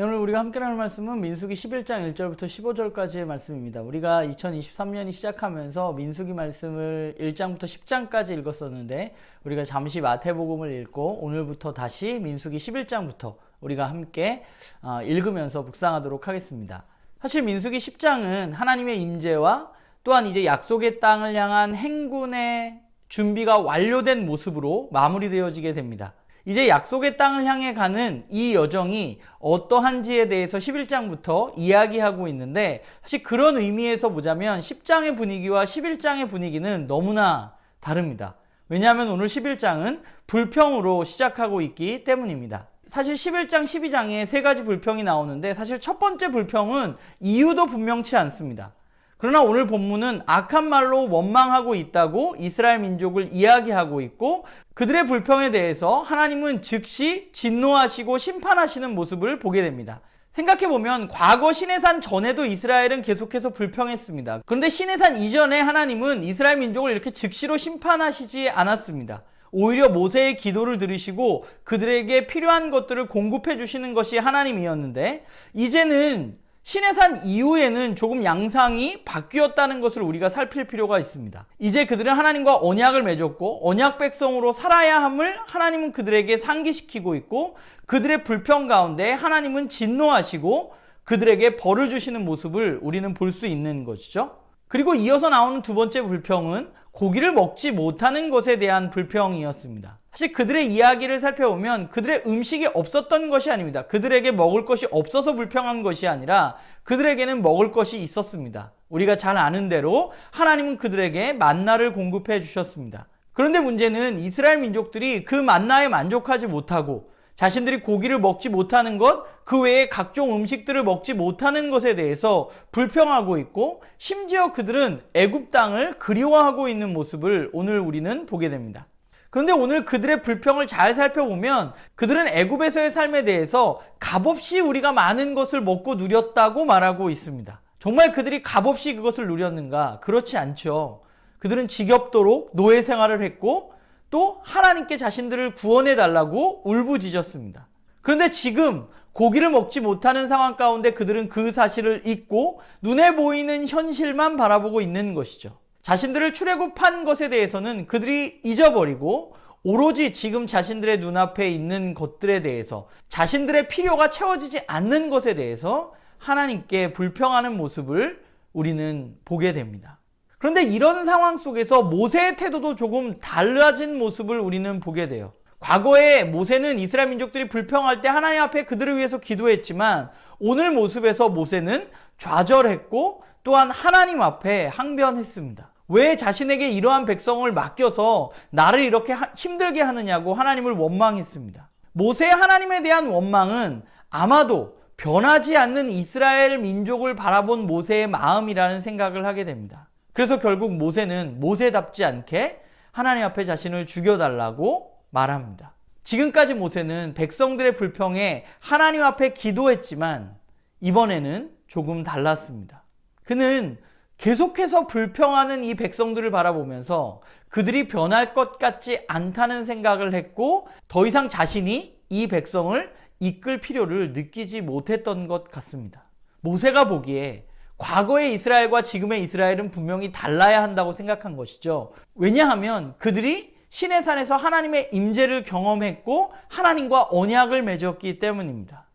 우리가 함께 나눌 말씀은 민수기 11장 1절부터 15절까지의 말씀입니다. 우리가 2023년이 시작하면서 민수기 말씀을 1장부터 10장까지 읽었었는데 우리가 잠시 마태복음을 읽고 오늘부터 다시 민수기 11장부터 우리가 함께 어, 읽으면서 묵상하도록 하겠습니다. 사실 민수기 10장은 하나님의 임재와 또한 이제 약속의 땅을 향한 행군의 준비가 완료된 모습으로 마무리되어지게 됩니다. 이제 약속의 땅을 향해 가는 이 여정이 어떠한지에 대해서 11장부터 이야기하고 있는데 사실 그런 의미에서 보자면 10장의 분위기와 11장의 분위기는 너무나 다릅니다. 왜냐하면 오늘 11장은 불평으로 시작하고 있기 때문입니다. 사실 11장, 12장에 세 가지 불평이 나오는데 사실 첫 번째 불평은 이유도 분명치 않습니다. 그러나 오늘 본문은 악한 말로 원망하고 있다고 이스라엘 민족을 이야기하고 있고 그들의 불평에 대해서 하나님은 즉시 진노하시고 심판하시는 모습을 보게 됩니다. 생각해보면 과거 시내산 전에도 이스라엘은 계속해서 불평했습니다. 그런데 시내산 이전에 하나님은 이스라엘 민족을 이렇게 즉시로 심판하시지 않았습니다. 오히려 모세의 기도를 들으시고 그들에게 필요한 것들을 공급해 주시는 것이 하나님이었는데 이제는 신해산 이후에는 조금 양상이 바뀌었다는 것을 우리가 살필 필요가 있습니다. 이제 그들은 하나님과 언약을 맺었고 언약 백성으로 살아야 함을 하나님은 그들에게 상기시키고 있고 그들의 불평 가운데 하나님은 진노하시고 그들에게 벌을 주시는 모습을 우리는 볼 수 있는 것이죠. 그리고 이어서 나오는 두 번째 불평은 고기를 먹지 못하는 것에 대한 불평이었습니다. 사실 그들의 이야기를 살펴보면 그들의 음식이 없었던 것이 아닙니다. 그들에게 먹을 것이 없어서 불평한 것이 아니라 그들에게는 먹을 것이 있었습니다. 우리가 잘 아는 대로 하나님은 그들에게 만나를 공급해 주셨습니다. 그런데 문제는 이스라엘 민족들이 그 만나에 만족하지 못하고 자신들이 고기를 먹지 못하는 것, 그 외에 각종 음식들을 먹지 못하는 것에 대해서 불평하고 있고, 심지어 그들은 애굽 땅을 그리워하고 있는 모습을 오늘 우리는 보게 됩니다. 그런데 오늘 그들의 불평을 잘 살펴보면 그들은 애굽에서의 삶에 대해서 값없이 우리가 많은 것을 먹고 누렸다고 말하고 있습니다. 정말 그들이 값없이 그것을 누렸는가? 그렇지 않죠. 그들은 지겹도록 노예 생활을 했고 또 하나님께 자신들을 구원해 달라고 울부짖었습니다. 그런데 지금 고기를 먹지 못하는 상황 가운데 그들은 그 사실을 잊고 눈에 보이는 현실만 바라보고 있는 것이죠. 자신들을 출애굽한 것에 대해서는 그들이 잊어버리고 오로지 지금 자신들의 눈앞에 있는 것들에 대해서 자신들의 필요가 채워지지 않는 것에 대해서 하나님께 불평하는 모습을 우리는 보게 됩니다. 그런데 이런 상황 속에서 모세의 태도도 조금 달라진 모습을 우리는 보게 돼요. 과거에 모세는 이스라엘 민족들이 불평할 때 하나님 앞에 그들을 위해서 기도했지만 오늘 모습에서 모세는 좌절했고 또한 하나님 앞에 항변했습니다. 왜 자신에게 이러한 백성을 맡겨서 나를 이렇게 힘들게 하느냐고 하나님을 원망했습니다. 모세의 하나님에 대한 원망은 아마도 변하지 않는 이스라엘 민족을 바라본 모세의 마음이라는 생각을 하게 됩니다. 그래서 결국 모세는 모세답지 않게 하나님 앞에 자신을 죽여달라고 말합니다. 지금까지 모세는 백성들의 불평에 하나님 앞에 기도했지만 이번에는 조금 달랐습니다. 그는 계속해서 불평하는 이 백성들을 바라보면서 그들이 변할 것 같지 않다는 생각을 했고 더 이상 자신이 이 백성을 이끌 필요를 느끼지 못했던 것 같습니다. 모세가 보기에 과거의 이스라엘과 지금의 이스라엘은 분명히 달라야 한다고 생각한 것이죠. 왜냐하면 그들이 신의 산에서 하나님의 임재를 경험했고 하나님과 언약을 맺었기 때문입니다.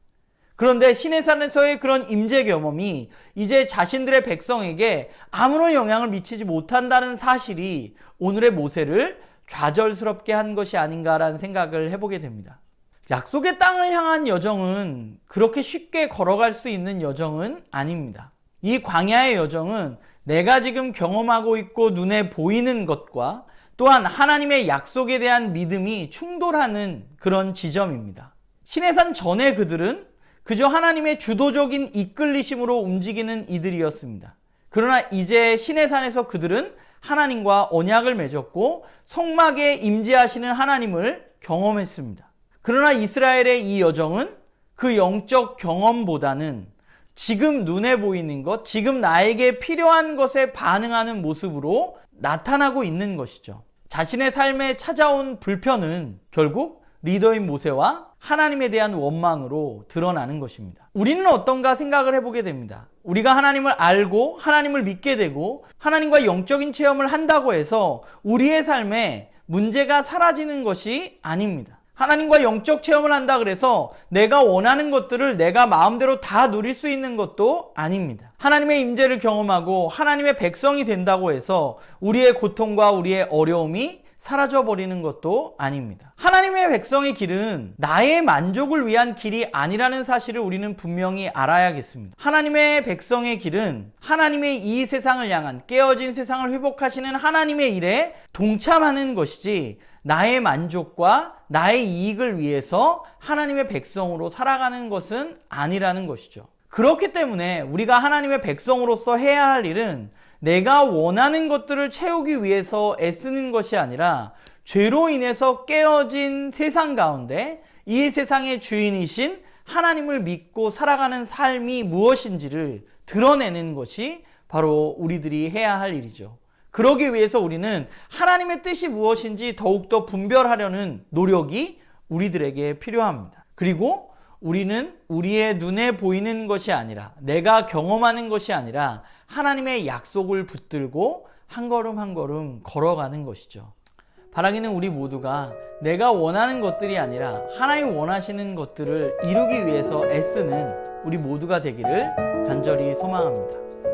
그런데 신의 산에서의 그런 임재 경험이 이제 자신들의 백성에게 아무런 영향을 미치지 못한다는 사실이 오늘의 모세를 좌절스럽게 한 것이 아닌가라는 생각을 해보게 됩니다. 약속의 땅을 향한 여정은 그렇게 쉽게 걸어갈 수 있는 여정은 아닙니다. 이 광야의 여정은 내가 지금 경험하고 있고 눈에 보이는 것과 또한 하나님의 약속에 대한 믿음이 충돌하는 그런 지점입니다. 신의 산 전에 그들은 그저 하나님의 주도적인 이끌리심으로 움직이는 이들이었습니다. 그러나 이제 신의 산에서 그들은 하나님과 언약을 맺었고 성막에 임재하시는 하나님을 경험했습니다. 그러나 이스라엘의 이 여정은 그 영적 경험보다는 지금 눈에 보이는 것, 지금 나에게 필요한 것에 반응하는 모습으로 나타나고 있는 것이죠. 자신의 삶에 찾아온 불편은 결국 리더인 모세와 하나님에 대한 원망으로 드러나는 것입니다. 우리는 어떤가 생각을 해보게 됩니다. 우리가 하나님을 알고 하나님을 믿게 되고 하나님과 영적인 체험을 한다고 해서 우리의 삶에 문제가 사라지는 것이 아닙니다. 하나님과 영적 체험을 한다 그래서 내가 원하는 것들을 내가 마음대로 다 누릴 수 있는 것도 아닙니다. 하나님의 임재를 경험하고 하나님의 백성이 된다고 해서 우리의 고통과 우리의 어려움이 사라져 버리는 것도 아닙니다. 하나님의 백성의 길은 나의 만족을 위한 길이 아니라는 사실을 우리는 분명히 알아야겠습니다. 하나님의 백성의 길은 하나님의 이 세상을 향한 깨어진 세상을 회복하시는 하나님의 일에 동참하는 것이지 나의 만족과 나의 이익을 위해서 하나님의 백성으로 살아가는 것은 아니라는 것이죠. 그렇기 때문에 우리가 하나님의 백성으로서 해야 할 일은 내가 원하는 것들을 채우기 위해서 애쓰는 것이 아니라 죄로 인해서 깨어진 세상 가운데 이 세상의 주인이신 하나님을 믿고 살아가는 삶이 무엇인지를 드러내는 것이 바로 우리들이 해야 할 일이죠. 그러기 위해서 우리는 하나님의 뜻이 무엇인지 더욱더 분별하려는 노력이 우리들에게 필요합니다. 그리고 우리는 우리의 눈에 보이는 것이 아니라 내가 경험하는 것이 아니라 하나님의 약속을 붙들고 한 걸음 한 걸음 걸어가는 것이죠. 바라기는 우리 모두가 내가 원하는 것들이 아니라 하나님 원하시는 것들을 이루기 위해서 애쓰는 우리 모두가 되기를 간절히 소망합니다.